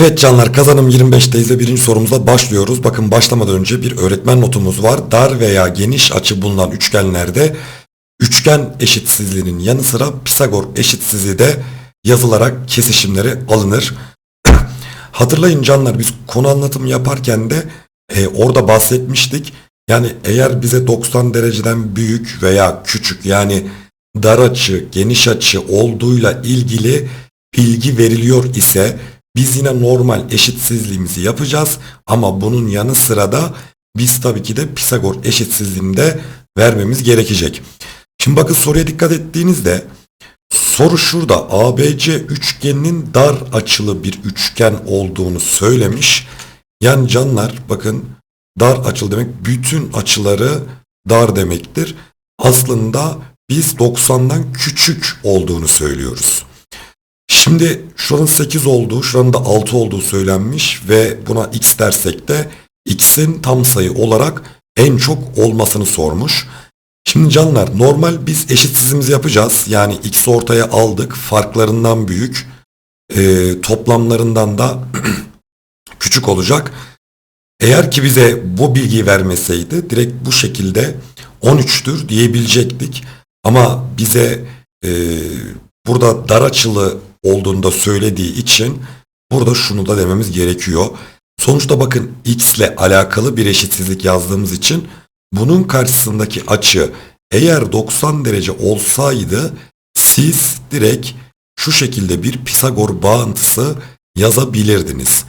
Evet canlar kazanım 25'teyiz ve birinci sorumuza başlıyoruz. Bakın başlamadan önce bir öğretmen notumuz var. Dar veya geniş açı bulunan üçgenlerde üçgen eşitsizliğinin yanı sıra Pisagor eşitsizliği de yazılarak kesişimleri alınır. Hatırlayın canlar biz konu anlatımı yaparken de e, orada bahsetmiştik. Yani eğer bize 90 dereceden büyük veya küçük yani dar açı, geniş açı olduğuyla ilgili bilgi veriliyor ise biz yine normal eşitsizliğimizi yapacağız ama bunun yanı sıra da biz tabii ki de Pisagor eşitsizliğini de vermemiz gerekecek. Şimdi bakın soruya dikkat ettiğinizde soru şurada ABC üçgeninin dar açılı bir üçgen olduğunu söylemiş. Yani canlar bakın dar açılı demek bütün açıları dar demektir. Aslında biz 90'dan küçük olduğunu söylüyoruz. Şimdi şuranın 8 olduğu, şuranın da 6 olduğu söylenmiş ve buna x dersek de x'in tam sayı olarak en çok olmasını sormuş. Şimdi canlar normal biz eşitsizimizi yapacağız. Yani x ortaya aldık. Farklarından büyük, e, toplamlarından da küçük olacak. Eğer ki bize bu bilgiyi vermeseydi direkt bu şekilde 13'tür diyebilecektik. Ama bize e, burada dar açılı olduğunda söylediği için burada şunu da dememiz gerekiyor. Sonuçta bakın x ile alakalı bir eşitsizlik yazdığımız için bunun karşısındaki açı eğer 90 derece olsaydı siz direkt şu şekilde bir Pisagor bağıntısı yazabilirdiniz.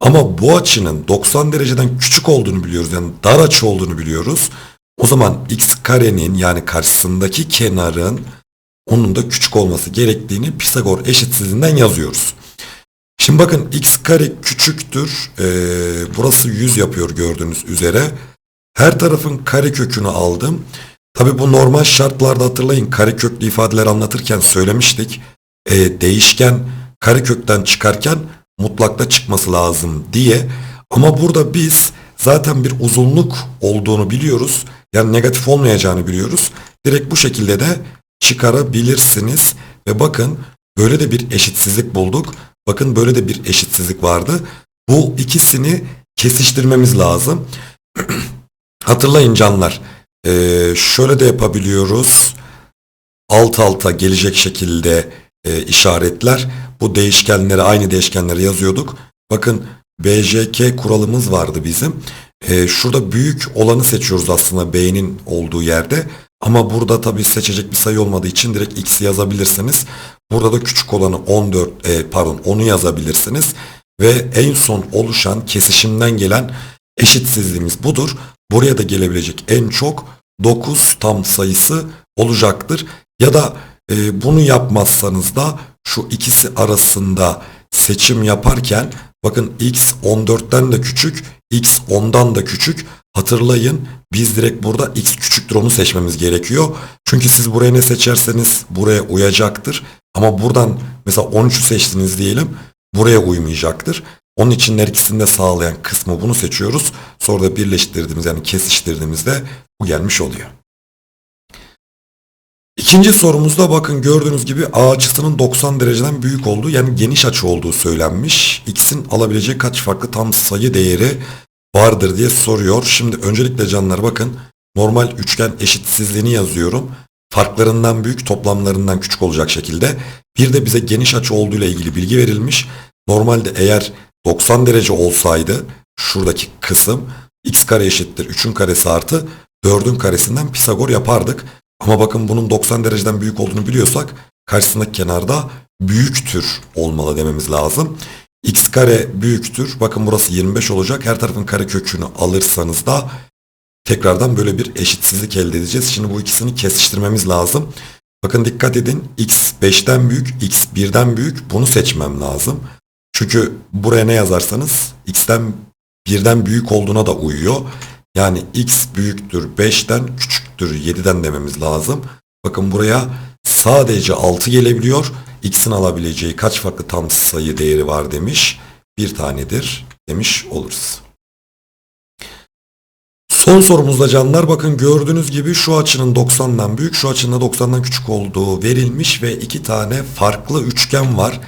Ama bu açının 90 dereceden küçük olduğunu biliyoruz. Yani dar açı olduğunu biliyoruz. O zaman x karenin yani karşısındaki kenarın onun da küçük olması gerektiğini Pisagor eşitsizliğinden yazıyoruz. Şimdi bakın x kare küçüktür. Ee, burası 100 yapıyor gördüğünüz üzere. Her tarafın kare kökünü aldım. Tabi bu normal şartlarda hatırlayın kare köklü ifadeler anlatırken söylemiştik. Ee, değişken kare kökten çıkarken mutlakta çıkması lazım diye. Ama burada biz zaten bir uzunluk olduğunu biliyoruz. Yani negatif olmayacağını biliyoruz. Direkt bu şekilde de çıkarabilirsiniz. Ve bakın böyle de bir eşitsizlik bulduk. Bakın böyle de bir eşitsizlik vardı. Bu ikisini kesiştirmemiz lazım. Hatırlayın canlar. Ee, şöyle de yapabiliyoruz. Alt alta gelecek şekilde e, işaretler. Bu değişkenleri aynı değişkenleri yazıyorduk. Bakın BJK kuralımız vardı bizim. Ee, şurada büyük olanı seçiyoruz aslında B'nin olduğu yerde. Ama burada tabii seçecek bir sayı olmadığı için direkt x'i yazabilirsiniz. Burada da küçük olanı 14 e, pardon 10'u yazabilirsiniz. Ve en son oluşan kesişimden gelen eşitsizliğimiz budur. Buraya da gelebilecek en çok 9 tam sayısı olacaktır. Ya da e, bunu yapmazsanız da şu ikisi arasında seçim yaparken bakın x 14'ten de küçük, x 10'dan da küçük. Hatırlayın biz direkt burada x küçüktür onu seçmemiz gerekiyor. Çünkü siz buraya ne seçerseniz buraya uyacaktır. Ama buradan mesela 13'ü seçtiniz diyelim buraya uymayacaktır. Onun için her ikisini de sağlayan kısmı bunu seçiyoruz. Sonra da birleştirdiğimiz yani kesiştirdiğimizde bu gelmiş oluyor. İkinci sorumuzda bakın gördüğünüz gibi A açısının 90 dereceden büyük olduğu yani geniş açı olduğu söylenmiş. X'in alabileceği kaç farklı tam sayı değeri vardır diye soruyor. Şimdi öncelikle canlar bakın normal üçgen eşitsizliğini yazıyorum. Farklarından büyük toplamlarından küçük olacak şekilde. Bir de bize geniş açı olduğu ile ilgili bilgi verilmiş. Normalde eğer 90 derece olsaydı şuradaki kısım x kare eşittir 3'ün karesi artı 4'ün karesinden Pisagor yapardık. Ama bakın bunun 90 dereceden büyük olduğunu biliyorsak karşısındaki kenarda büyüktür olmalı dememiz lazım. X kare büyüktür. Bakın burası 25 olacak. Her tarafın kare kökünü alırsanız da tekrardan böyle bir eşitsizlik elde edeceğiz. Şimdi bu ikisini kesiştirmemiz lazım. Bakın dikkat edin. x 5'ten büyük, x 1'den büyük. Bunu seçmem lazım. Çünkü buraya ne yazarsanız x'ten 1'den büyük olduğuna da uyuyor. Yani x büyüktür 5'ten küçüktür 7'den dememiz lazım. Bakın buraya sadece 6 gelebiliyor. X'in alabileceği kaç farklı tam sayı değeri var demiş. Bir tanedir demiş oluruz. Son sorumuzda canlar bakın gördüğünüz gibi şu açının 90'dan büyük şu açının da 90'dan küçük olduğu verilmiş ve iki tane farklı üçgen var.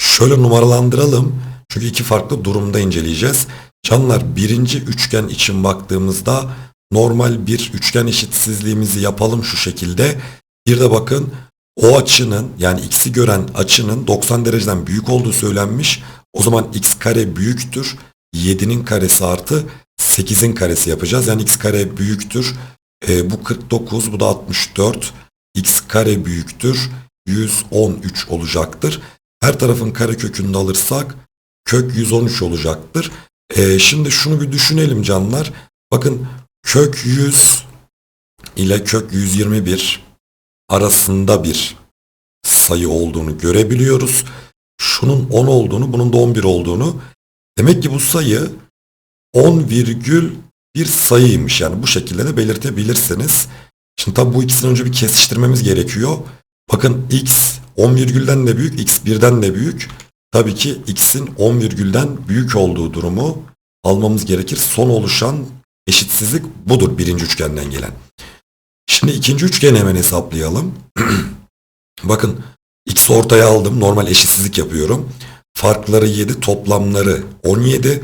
Şöyle numaralandıralım. Çünkü iki farklı durumda inceleyeceğiz. Canlar birinci üçgen için baktığımızda normal bir üçgen eşitsizliğimizi yapalım şu şekilde. Bir de bakın o açının yani x'i gören açının 90 dereceden büyük olduğu söylenmiş. O zaman x kare büyüktür. 7'nin karesi artı 8'in karesi yapacağız. Yani x kare büyüktür. E, bu 49 bu da 64. x kare büyüktür. 113 olacaktır. Her tarafın kare kökünü alırsak kök 113 olacaktır. E, şimdi şunu bir düşünelim canlar. Bakın kök 100 ile kök 121 arasında bir sayı olduğunu görebiliyoruz. Şunun 10 olduğunu, bunun da 11 olduğunu. Demek ki bu sayı 10 virgül bir sayıymış. Yani bu şekilde de belirtebilirsiniz. Şimdi tabi bu ikisini önce bir kesiştirmemiz gerekiyor. Bakın x 10 virgülden de büyük, x 1'den de büyük. Tabii ki x'in 10 virgülden büyük olduğu durumu almamız gerekir. Son oluşan eşitsizlik budur birinci üçgenden gelen. Şimdi ikinci üçgeni hemen hesaplayalım. Bakın x ortaya aldım. Normal eşitsizlik yapıyorum. Farkları 7, toplamları 17.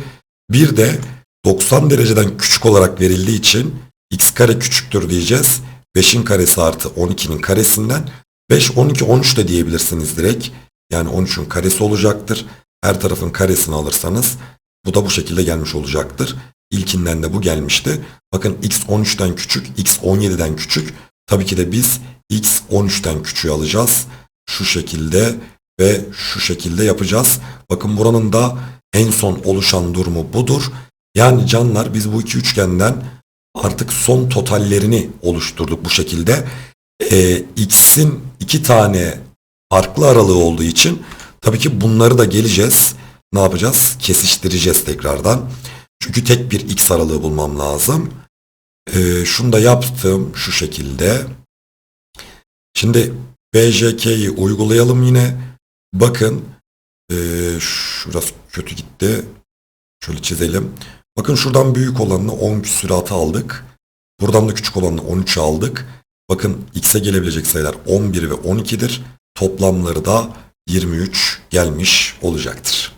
Bir de 90 dereceden küçük olarak verildiği için x kare küçüktür diyeceğiz. 5'in karesi artı 12'nin karesinden 5, 12, 13 de diyebilirsiniz direkt. Yani 13'ün karesi olacaktır. Her tarafın karesini alırsanız bu da bu şekilde gelmiş olacaktır. İlkinden de bu gelmişti. Bakın x 13'ten küçük, x 17'den küçük. Tabii ki de biz x 13'ten küçüğü alacağız. Şu şekilde ve şu şekilde yapacağız. Bakın buranın da en son oluşan durumu budur. Yani canlar biz bu iki üçgenden artık son totallerini oluşturduk bu şekilde. Ee, x'in iki tane farklı aralığı olduğu için tabii ki bunları da geleceğiz. Ne yapacağız? Kesiştireceğiz tekrardan. Çünkü tek bir x aralığı bulmam lazım. Ee, şunu da yaptım şu şekilde. Şimdi BJK'yi uygulayalım yine. Bakın ee, şurası kötü gitti. Şöyle çizelim. Bakın şuradan büyük olanını 10 küsuratı aldık. Buradan da küçük olanını 13 aldık. Bakın x'e gelebilecek sayılar 11 ve 12'dir. Toplamları da 23 gelmiş olacaktır.